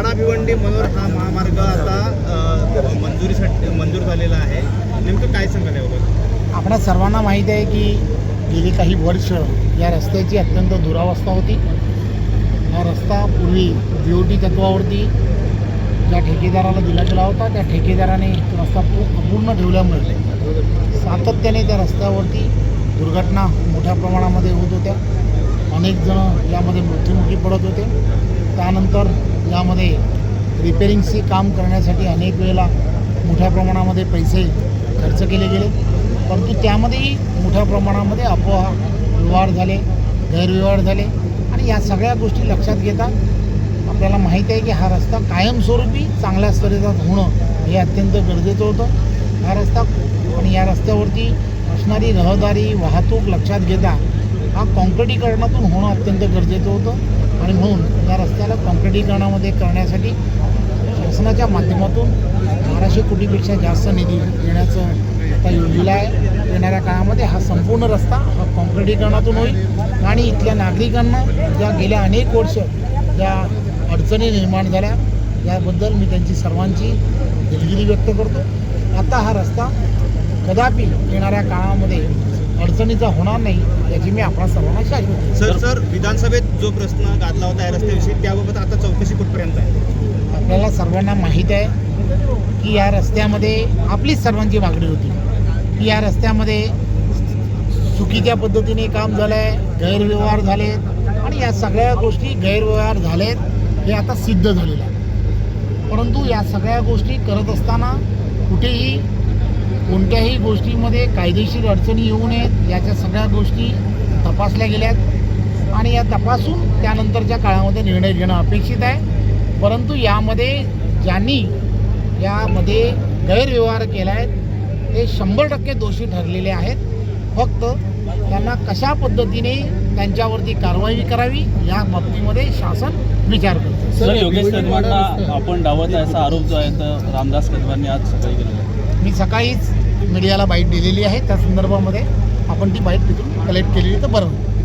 वाडा भिवंडी मनोर हा महामार्ग आता मंजुरीसाठी मंजूर झालेला आहे. नेमकं काय सांगाल याबाबत? आपणा सर्वांना माहीत आहे की गेली काही वर्ष या रस्त्याची अत्यंत दुरावस्था होती. हा रस्ता पूर्वी बी ओ टी तत्वावरती ज्या ठेकेदाराला दिला गेला होता त्या ठेकेदाराने रस्ता पूर्ण अपूर्ण ठेवल्यामुळे सातत्याने त्या रस्त्यावरती दुर्घटना मोठ्या प्रमाणामध्ये होत होत्या. अनेक जण यामध्ये मृत्युमुखी पडत होते. त्यानंतर यामध्ये रिपेरिंगचे काम करण्यासाठी अनेक वेळेला मोठ्या प्रमाणामध्ये पैसे खर्च केले गेले. परंतु त्यामध्येही मोठ्या प्रमाणामध्ये अपोहा व्यवहार झाले गैरव्यवहार झाले. आणि या सगळ्या गोष्टी लक्षात घेता आपल्याला माहीत आहे की हा रस्ता कायमस्वरूपी चांगल्या स्तराचा होणं हे अत्यंत गरजेचं होतं. हा रस्ता आणि या रस्त्यावरती असणारी रहदारी वाहतूक लक्षात घेता हा कॉन्क्रिटीकरणातून होणं अत्यंत गरजेचं होतं. आणि म्हणून या रस्त्याला कॉन्क्रिटीकरणामध्ये करण्यासाठी शासनाच्या माध्यमातून बाराशे कोटीपेक्षा जास्त निधी देण्याचं आता योजलेलं आहे. येणाऱ्या काळामध्ये हा संपूर्ण रस्ता हा कॉन्क्रिटीकरणातून होईल आणि इथल्या नागरिकांना ज्या गेल्या अनेक वर्ष ज्या अडचणी निर्माण झाल्या. याबद्दल मी त्यांची सर्वांची दिलगिरी व्यक्त करतो. आता हा रस्ता कदापि येणाऱ्या काळामध्ये अडचणीचा होणार नाही याची मी आपल्या सर्वांना शाश्वत सर सर विधानसभेत जो प्रश्न गाजला होता या रस्त्याविषयी त्याबाबत आता चौकशी कुठपर्यंत आहे? आपल्याला सर्वांना माहीत आहे की या रस्त्यामध्ये आपलीच सर्वांची मागणी होती. की या रस्त्यामध्ये चुकीच्या पद्धतीने काम झालं आहे गैरव्यवहार झालेत आणि या सगळ्या गोष्टी गैरव्यवहार झालेत हे आता सिद्ध झालेलं आहे. परंतु या सगळ्या गोष्टी करत असताना कुठेही कोणत्याही गोष्टीमध्ये कायदेशीर अडचणी येऊ नयेत याच्या सगळ्या गोष्टी तपासल्या गेल्यात. आणि या तपासून त्यानंतरच्या काळामध्ये निर्णय घेणं अपेक्षित आहे. परंतु यामध्ये ज्यांनी यामध्ये गैरव्यवहार केला आहे ते शंभर टक्के दोषी ठरलेले आहेत. फक्त त्यांना कशा पद्धतीने त्यांच्यावरती कारवाई करावी या बाबतीमध्ये शासन विचार करतं. सर योगेश कदमांना आपण डावत आहे असा आरोप जो आहे तर रामदास कदमांनी आज सकाळी केलेला आहे. मी सकाळीच मीडियाला बाईट दिलेली आहे त्या संदर्भामध्ये आपण ती बाईट तिथून कलेक्ट केलेली तर बरं होईल.